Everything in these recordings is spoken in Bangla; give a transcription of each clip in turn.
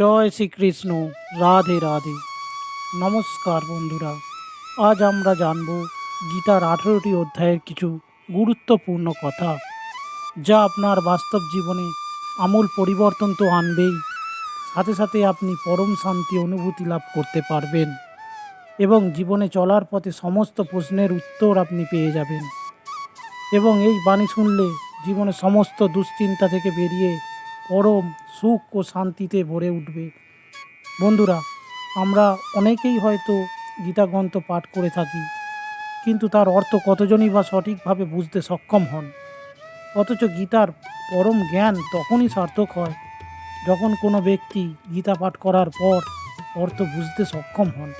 জয় শ্রীকৃষ্ণ, রাধে রাধে। নমস্কার বন্ধুরা, আজ আমরা জানব গীতার আঠেরোটি অধ্যায়ের কিছু গুরুত্বপূর্ণ কথা, যা আপনার বাস্তব জীবনে আমূল পরিবর্তন তো আনবেই। সাথে সাথে আপনি পরম শান্তি অনুভূতি লাভ করতে পারবেন এবং জীবনে চলার পথে সমস্ত প্রশ্নের উত্তর আপনি পেয়ে যাবেন। এবং এই বাণী শুনলে জীবনে সমস্ত দুশ্চিন্তা থেকে বেরিয়ে পরম সুখ ও শান্তিতে ভরে উঠবে। বন্ধুরা, আমরা অনেকেই হয়তো গীতা গ্রন্থ পাঠ করে থাকি, কিন্তু তার অর্থ কতজনই বা সঠিকভাবে বুঝতে সক্ষম হন? অথচ গীতার পরম জ্ঞান তখনই সার্থক হয় যখন কোনো ব্যক্তি গীতা পাঠ করার পর অর্থ বুঝতে সক্ষম হন।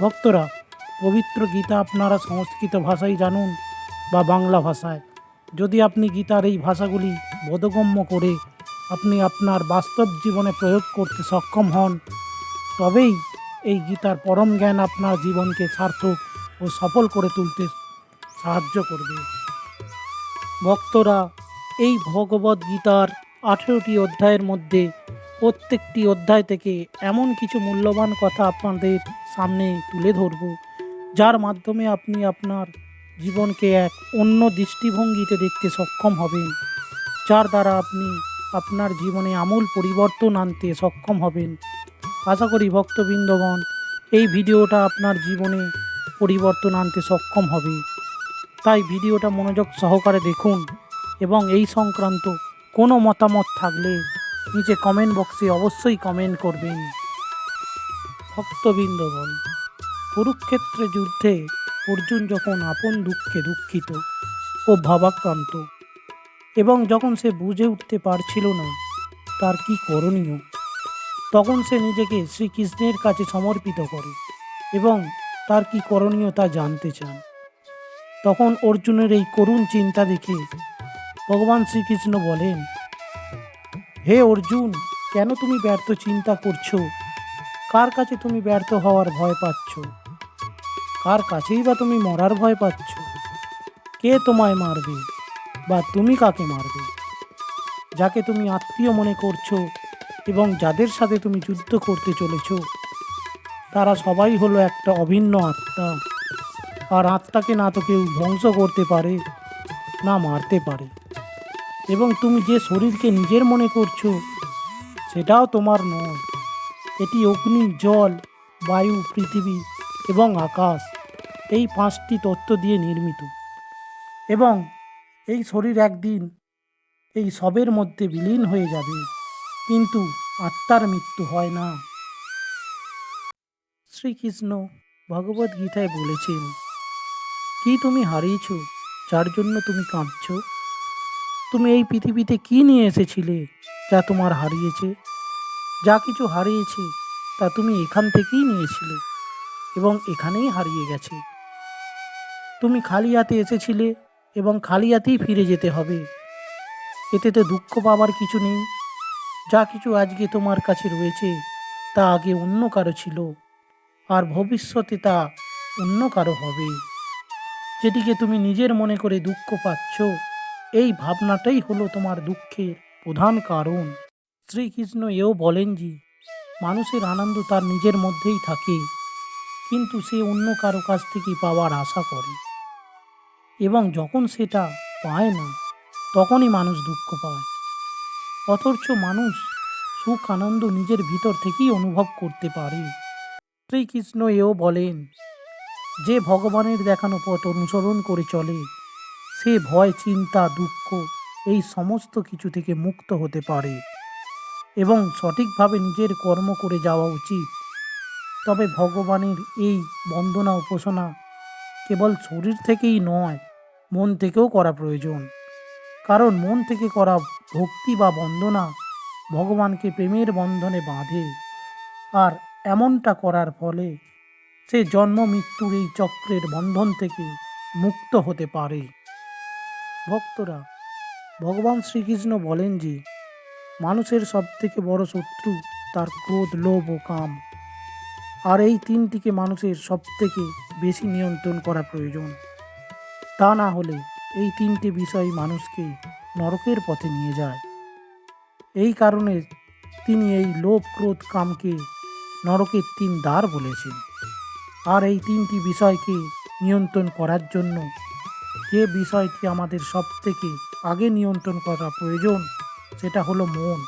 ভক্তরা, পবিত্র গীতা আপনারা সংস্কৃত ভাষায় জানুন বা বাংলা ভাষায়। যদি আপনি গীতার এই ভাষাগুলি বোধগম্য করে আপনি আপনার বাস্তব জীবনে প্রয়োগ করতে সক্ষম হন, তবেই এই গীতার পরম জ্ঞান আপনার জীবনকে সার্থক ও সফল করে তুলতে সাহায্য করবে। ভক্তরা, এই ভগবদ গীতার আঠেরোটি অধ্যায়ের মধ্যে প্রত্যেকটি অধ্যায় থেকে এমন কিছু মূল্যবান কথা আপনাদের সামনে তুলে ধরব, যার মাধ্যমে আপনি আপনার জীবনকে এক অন্য দৃষ্টিভঙ্গিতে দেখতে সক্ষম হবেন, যার দ্বারা আপনি আপনার জীবনে আমূল পরিবর্তন আনতে সক্ষম হবেন। আশা করি ভক্তবৃন্দগণ, এই ভিডিওটা আপনার জীবনে পরিবর্তন আনতে সক্ষম হবে। তাই ভিডিওটা মনোযোগ সহকারে দেখুন এবং এই সংক্রান্ত কোনো মতামত থাকলে নিচে কমেন্ট বক্সে অবশ্যই কমেন্ট করবেন। ভক্তবৃন্দগণ, কুরুক্ষেত্রে যুদ্ধে অর্জুন যখন আপন দুঃখে দুঃখিত ও ভাবাক্রান্ত এবং যখন সে বুঝে উঠতে পারছিল না, তার কি করণীয়? তখন সে নিজেকে শ্রীকৃষ্ণের কাছে সমর্পিত করে এবং তার কি করণীয় তা জানতে চান। তখন অর্জুনের এই করুণ চিন্তা দেখে ভগবান শ্রীকৃষ্ণ বলেন, হে অর্জুন, কেন তুমি ব্যর্থ চিন্তা করছ? কার কাছে তুমি ব্যর্থ হওয়ার ভয় পাচ্ছ? কার কাছেই বা তুমি মরার ভয় পাচ্ছ? কে তোমায় মারবে? বা তুমি কাকে মারবে? যাকে তুমি আত্মীয় মনে করছ এবং যাদের সাথে তুমি যুদ্ধ করতে চলেছ, তারা সবাই হলো একটা অভিন্ন আত্মা। আর আত্মাকে না তো কেউ ধ্বংস করতে পারে, না মারতে পারে। এবং তুমি যে শরীরকে নিজের মনে করছ, সেটাও তোমার নয়। এটি অগ্নি, জল, বায়ু, পৃথিবী এবং আকাশ। এই পাঁচটি তত্ত্ব দিয়ে নির্মিত। এবং এই শরীর একদিন এই সবের মধ্যে বিলীন হয়ে যাবে, কিন্তু আত্মার মৃত্যু হয় না। শ্রীকৃষ্ণ ভগবদ গীতায় বলেছেন, কি তুমি হারিয়েছ? যার জন্য তুমি কাঁদছ? তুমি এই পৃথিবীতে কি নিয়ে এসেছিলে যা তোমার হারিয়েছে? যা কিছু হারিয়েছে, তা তুমি এখান থেকেই নিয়েছিলে এবং এখানেই হারিয়ে গেছে। তুমি খালি হাতে এসেছিলে এবং খালি হাতেই ফিরে যেতে হবে। এতে তো দুঃখ পাবার কিছু নেই। যা কিছু আজকে তোমার কাছে রয়েছে, তা আগে অন্য কারও ছিল, আর ভবিষ্যতে তা অন্য কারও হবে। যেটিকে তুমি নিজের মনে করে দুঃখ পাচ্ছ, এই ভাবনাটাই হলো তোমার দুঃখের প্রধান কারণ। শ্রীকৃষ্ণ এও বলেন যে, মানুষের আনন্দ তার নিজের মধ্যেই থাকে, কিন্তু সে অন্য কারও কাছ থেকে পাওয়ার আশা করে। এবং যখন সেটা পায় না, তখনই মানুষ দুঃখ পায়। অথচ মানুষ সুখ, আনন্দ নিজের ভিতর থেকেই অনুভব করতে পারে। শ্রীকৃষ্ণ এও বলেন, যে ভগবানের দেখানো পথ অনুসরণ করে চলে, সে ভয়, চিন্তা, দুঃখ, এই সমস্ত কিছু থেকে মুক্ত হতে পারে এবং সঠিকভাবে নিজের কর্ম করে যাওয়া উচিত। তবে ভগবানের এই বন্দনা, উপাসনা কেবল শরীর থেকেই নয় মন থেকেও করা প্রয়োজন। কারণ মন থেকে করা ভক্তি বা বন্দনা ভগবানকে প্রেমের বন্ধনে বাঁধে। আর এমনটা করার ফলে সে জন্ম মৃত্যুর এই চক্রের বন্ধন থেকে মুক্ত হতে পারে। ভক্তরা, ভগবান শ্রীকৃষ্ণ বলেন যে, মানুষের সবথেকে বড় শত্রু তার ক্রোধ, লোভ ও কাম। আর এই তিনটিকে মানুষের সবথেকে বেশি নিয়ন্ত্রণ করা প্রয়োজন। তা না হলে এই তিনটে বিষয় মানুষকে নরকের পথে নিয়ে যায়। এই কারণে তিনি এই লোভ ক্রোধ কামকে নরকের তিন দ্বার বলেছেন। আর এই তিনটি বিষয়কে নিয়ন্ত্রণ করার জন্য যে বিষয়টি আমাদের সব থেকে আগে নিয়ন্ত্রণ করা প্রয়োজন, সেটা হলো মন।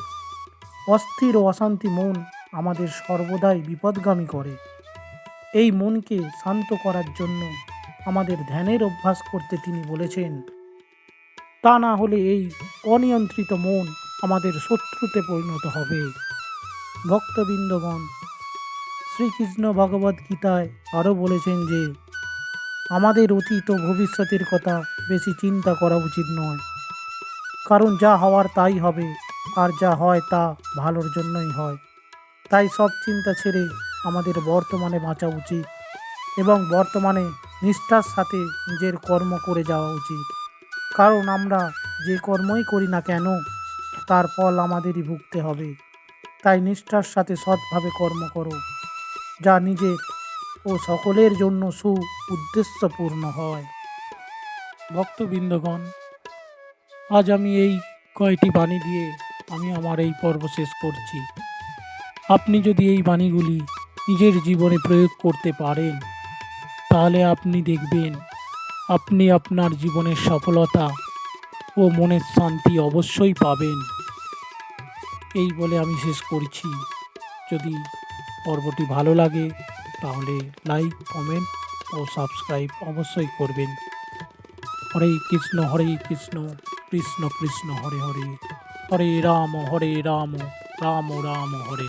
অস্থির ও অশান্তি মন আমাদের সর্বদাই বিপদগামী করে। এই মনকে শান্ত করার জন্য আমাদের ধ্যানের অভ্যাস করতে তিনি বলেছেন। তা না হলে এই অনিয়ন্ত্রিত মন আমাদের শত্রুতে পরিণত হবে। ভক্তবৃন্দগণ, শ্রীকৃষ্ণ ভগবদ গীতায় আরও বলেছেন যে, আমাদের অতীত ও ভবিষ্যতের কথা বেশি চিন্তা করা উচিত নয়। কারণ যা হওয়ার তাই হবে, আর যা হয় তা ভালোর জন্যই হয়। তাই সব চিন্তা ছেড়ে আমাদের বর্তমানে বাঁচা উচিত এবং বর্তমানে নিষ্ঠার সাথে নিজের কর্ম করে যাওয়া উচিত। কারণ আমরা যে কর্মই করি না কেন, তার ফল আমাদেরই ভুগতে হবে। তাই নিষ্ঠার সাথে সৎভাবে কর্ম করো, যা নিজের ও সকলের জন্য সু উদ্দেশ্যপূর্ণ হয়। ভক্তবৃন্দগণ, আজ আমি এই কয়টি বাণী দিয়ে আমি আমার এই পর্ব শেষ করছি। আপনি যদি এই বাণীগুলি নিজের জীবনে প্রয়োগ করতে পারেন তাহলে আপনি দেখবেন, আপনি আপনার জীবনের সফলতা ও মনের শান্তি অবশ্যই পাবেন। এই বলে আমি শেষ করছি। যদি পর্বটি ভালো লাগে, তাহলে লাইক কমেন্ট ও সাবস্ক্রাইব অবশ্যই করবেন। হরে কৃষ্ণ হরে কৃষ্ণ কৃষ্ণ কৃষ্ণ, হরে হরে। হরে রাম হরে রাম রাম রাম, হরে।